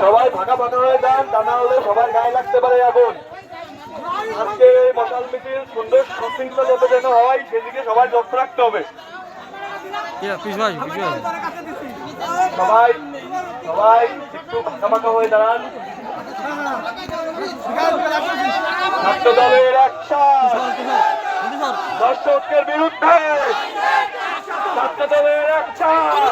সবাই ফাঁকা ফাঁকা হয়ে যান তা না হলে সবার গায়ে লাগতে পারে আগুন। আজকে এই মশাল মিছিল সুন্দর সুশৃঙ্খলা যাতে যেন হয় সেদিকে সবাই লক্ষ্য রাখতে হবে। সবাই সবাই একটু ফাঁকা ফাঁকা হয়ে দাঁড়ান। ছাত্র দলের অ্যাকশন দর্শকের বিরুদ্ধে। ছাত্র দলের অ্যাকশন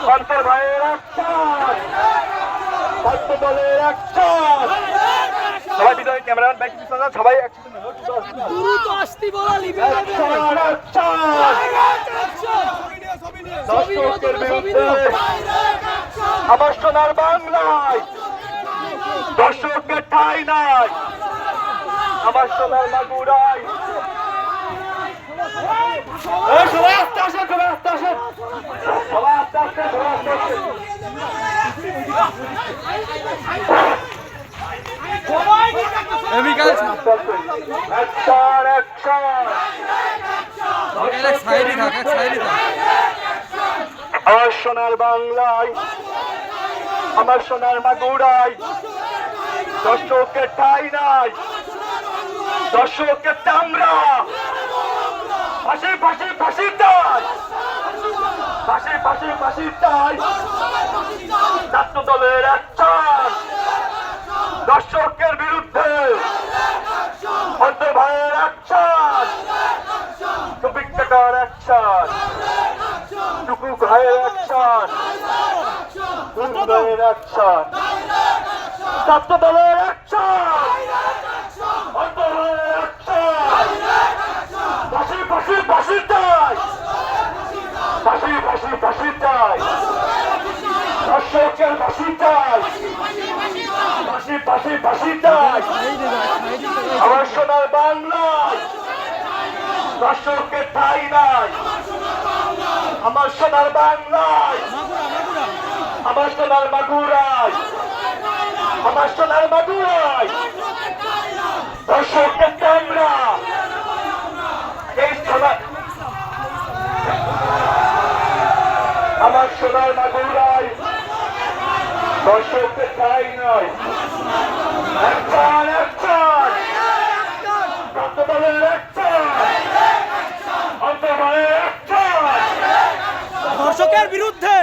সন্তার ভাইয়ের অ্যাকশন ছাত্র দলের অ্যাকশন সবাই বিদায় ক্যামেরাম্যান ব্যাক পিছনে সবাই একসাথে দ্রুত আসতি বলা লিবে দর্শকের বিরুদ্ধে আমার সোনার বাংলায় দর্শকের ঠাই নাই আমার সোনার এই সবাই আস্তে আসেন সবাই আস্তে আসেন সবাই আস্তে আস্তে সবাই আস্তে আস্তে বিকাল অ্যাকশন অ্যাকশন এক সাইডে থাক এক সাইডে থাক আমার সোনার বাংলায়, আমার সোনার মাগুরাই দর্শকের ঠাই নাই দর্শকের চামড়া। ফাঁসি ফাঁসি ফাঁসি চাই ফাঁসি ফাঁসি ফাঁসি চাই। ছাত্র দলের একটান দর্শকের বিরুদ্ধে ভাইয়ের একটান টপিক টাকার একটান টুকু ভাইয়ের টুকু ভাইয়ের অ্যাকশন ছাত্র দলের অ্যাকশন অন্ত ভাইয়ের অ্যাকশন ফাঁসি ফাঁসি ফাঁসি চাই ফাঁসি ফাঁসি ফাঁসি চাই। দর্শকের ফাঁসি চাই। ফাঁসি ফাঁসি ফাঁসি চাই। আমার সোনার বাংলায় দর্শকের ঠাই নাই। আমার সোনার বাংলায় আমার সোনার মাগুরায় আমার সোনার মাগুরায় দর্শকের চামড়া এই সোনার আমার সোনার মাগুরায় দর্শকের ঠাই নয়। ধর্ষকের বিরুদ্ধে।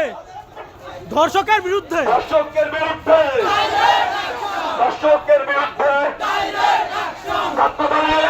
ধর্ষকের বিরুদ্ধে। দর্শকের বিরুদ্ধে। দর্শকের বিরুদ্ধে। ছাত্রদলের